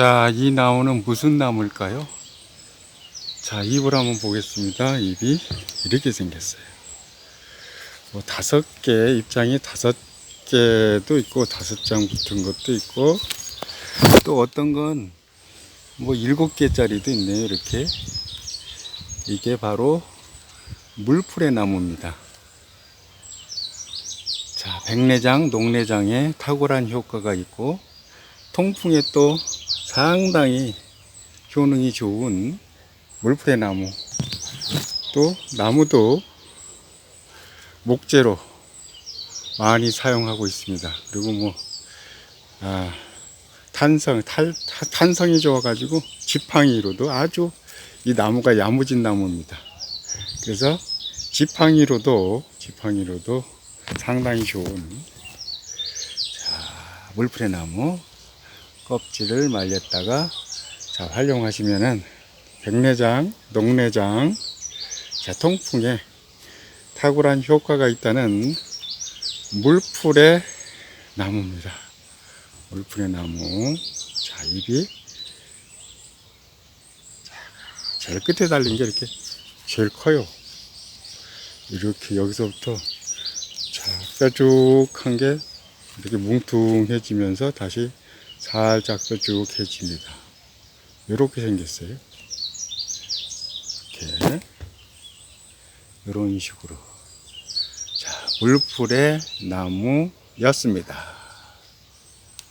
자, 이 나무는 무슨 나무일까요? 자, 잎을 한번 보겠습니다. 잎이 이렇게 생겼어요. 뭐 다섯 개, 입장이 다섯 개도 있고, 다섯 장 붙은 것도 있고, 또 어떤 건 뭐 일곱 개짜리도 있네요. 이렇게. 이게 바로 물풀의 나무입니다. 자, 백내장, 녹내장에 탁월한 효과가 있고, 통풍에 또 상당히 효능이 좋은 물풀의 나무. 또 나무도 목재로 많이 사용하고 있습니다. 그리고 뭐, 아, 탄성, 탈, 타- 탄성이 좋아 가지고 지팡이로도 아주 이 나무가 야무진 나무입니다. 그래서 지팡이로도, 지팡이로도 상당히 좋은 자, 물풀의 나무 껍질을 말렸다가 자, 활용하시면은 백내장, 녹내장, 자, 통풍에 탁월한 효과가 있다는 물풀의 나무입니다. 물풀의 나무. 자, 잎이 자, 제일 끝에 달린 게 이렇게 제일 커요. 이렇게 여기서부터 자, 뾰족한 게 이렇게 뭉퉁해지면서 다시 살짝 뾰족해집니다. 이렇게 생겼어요. 이렇게. 이런 식으로. 자, 물풀의 나무였습니다.